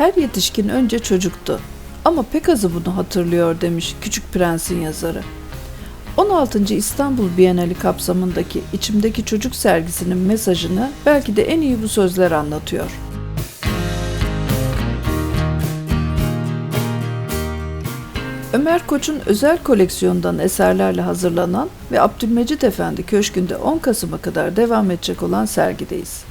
Her yetişkin önce çocuktu. Ama pek azı bunu hatırlıyor demiş Küçük Prens'in yazarı. 16. İstanbul Bienali kapsamındaki İçimdeki Çocuk sergisinin mesajını belki de en iyi bu sözler anlatıyor. Ömer Koç'un özel koleksiyondan eserlerle hazırlanan ve Abdülmecit Efendi Köşkü'nde 10 Kasım'a kadar devam edecek olan sergideyiz.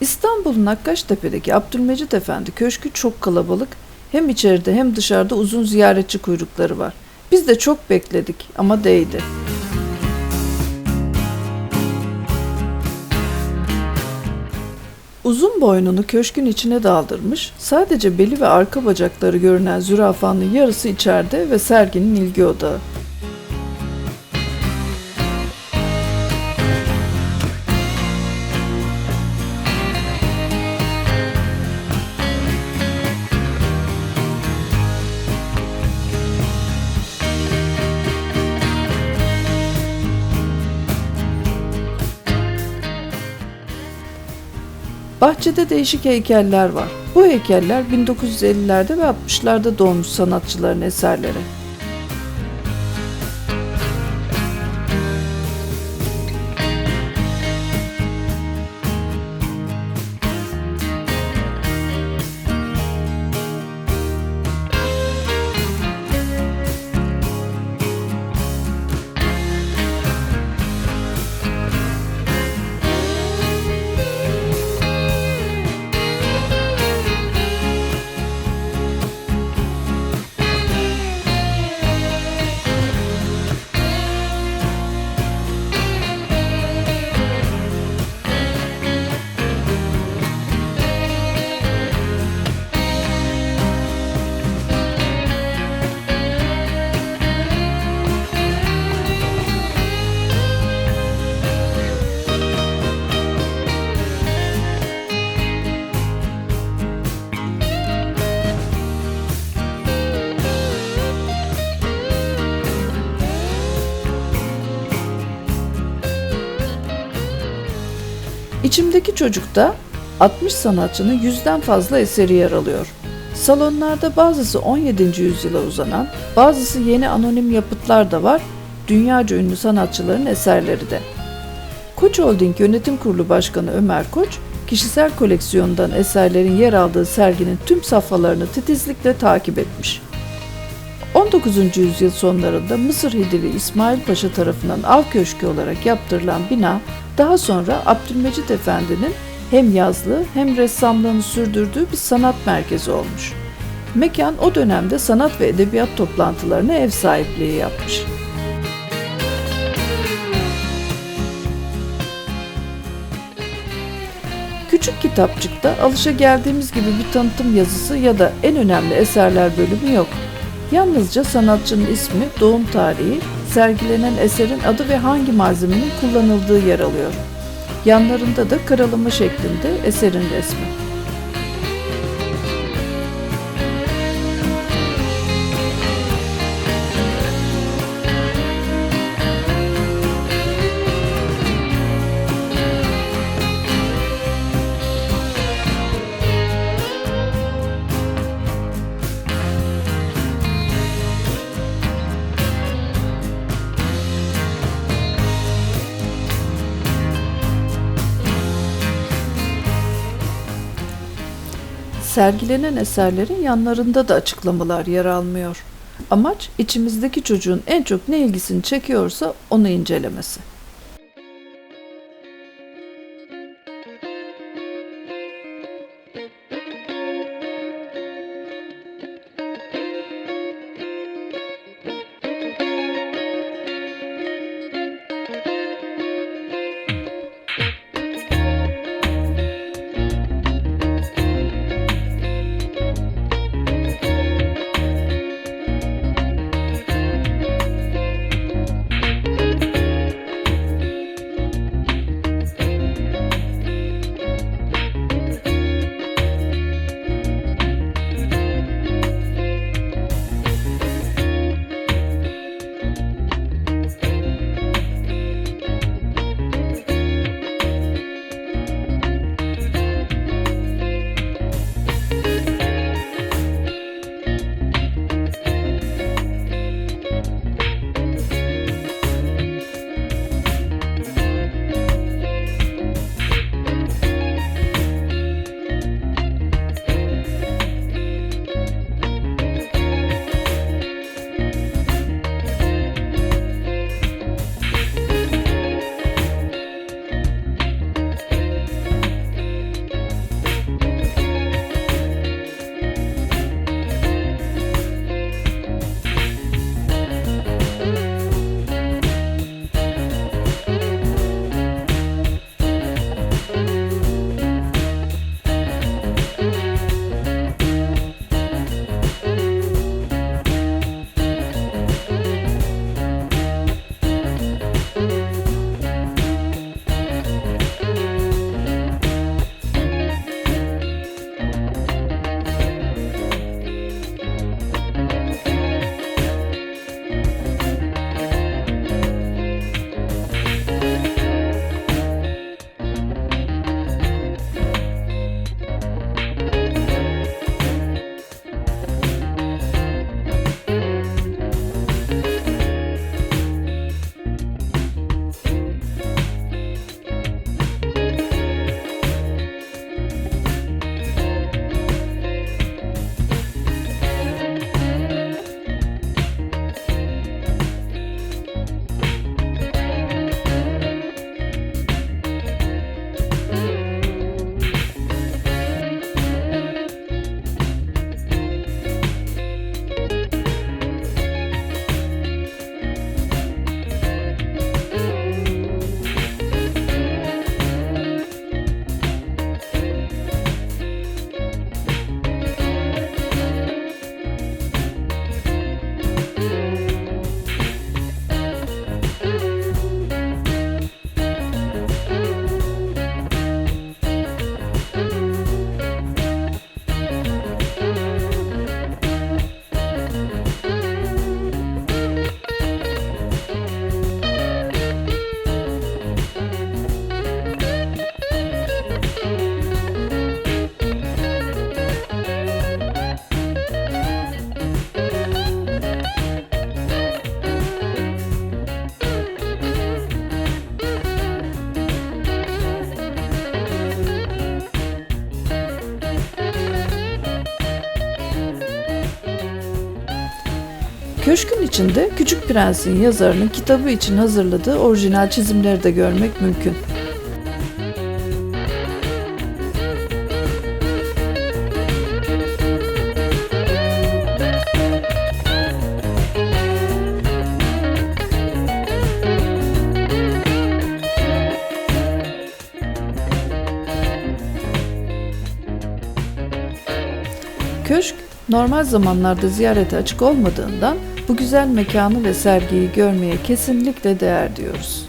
İstanbul'un Nakkaştepe'deki Abdülmecit Efendi Köşkü çok kalabalık, hem içeride hem dışarıda uzun ziyaretçi kuyrukları var. Biz de çok bekledik ama değdi. Uzun boynunu köşkün içine daldırmış, sadece beli ve arka bacakları görünen zürafanın yarısı içeride ve serginin ilgi odağı. Bahçede değişik heykeller var. Bu heykeller 1950'lerde ve 60'larda doğmuş sanatçıların eserleri. Çocukta 60 sanatçının yüzden fazla eseri yer alıyor. Salonlarda bazısı 17. yüzyıla uzanan, bazısı yeni anonim yapıtlar da var, dünyaca ünlü sanatçıların eserleri de. Koç Holding Yönetim Kurulu Başkanı Ömer Koç, kişisel koleksiyondan eserlerin yer aldığı serginin tüm safhalarını titizlikle takip etmiş. 19. yüzyıl sonlarında Mısır Hidili İsmail Paşa tarafından av köşkü olarak yaptırılan bina daha sonra Abdülmecit Efendi'nin hem yazlığı hem ressamlığını sürdürdüğü bir sanat merkezi olmuş. Mekan o dönemde sanat ve edebiyat toplantılarına ev sahipliği yapmış. Küçük kitapçıkta alışa geldiğimiz gibi bir tanıtım yazısı ya da en önemli eserler bölümü yok. Yalnızca sanatçının ismi, doğum tarihi, sergilenen eserin adı ve hangi malzemenin kullanıldığı yer alıyor. Yanlarında da karalama şeklinde eserin resmi. Sergilenen eserlerin yanlarında da açıklamalar yer almıyor. Amaç içimizdeki çocuğun en çok ne ilgisini çekiyorsa onu incelemesi. Köşkün içinde Küçük Prens'in yazarının kitabı için hazırladığı orijinal çizimleri de görmek mümkün. Köşk normal zamanlarda ziyarete açık olmadığından bu güzel mekanı ve sergiyi görmeye kesinlikle değer diyoruz.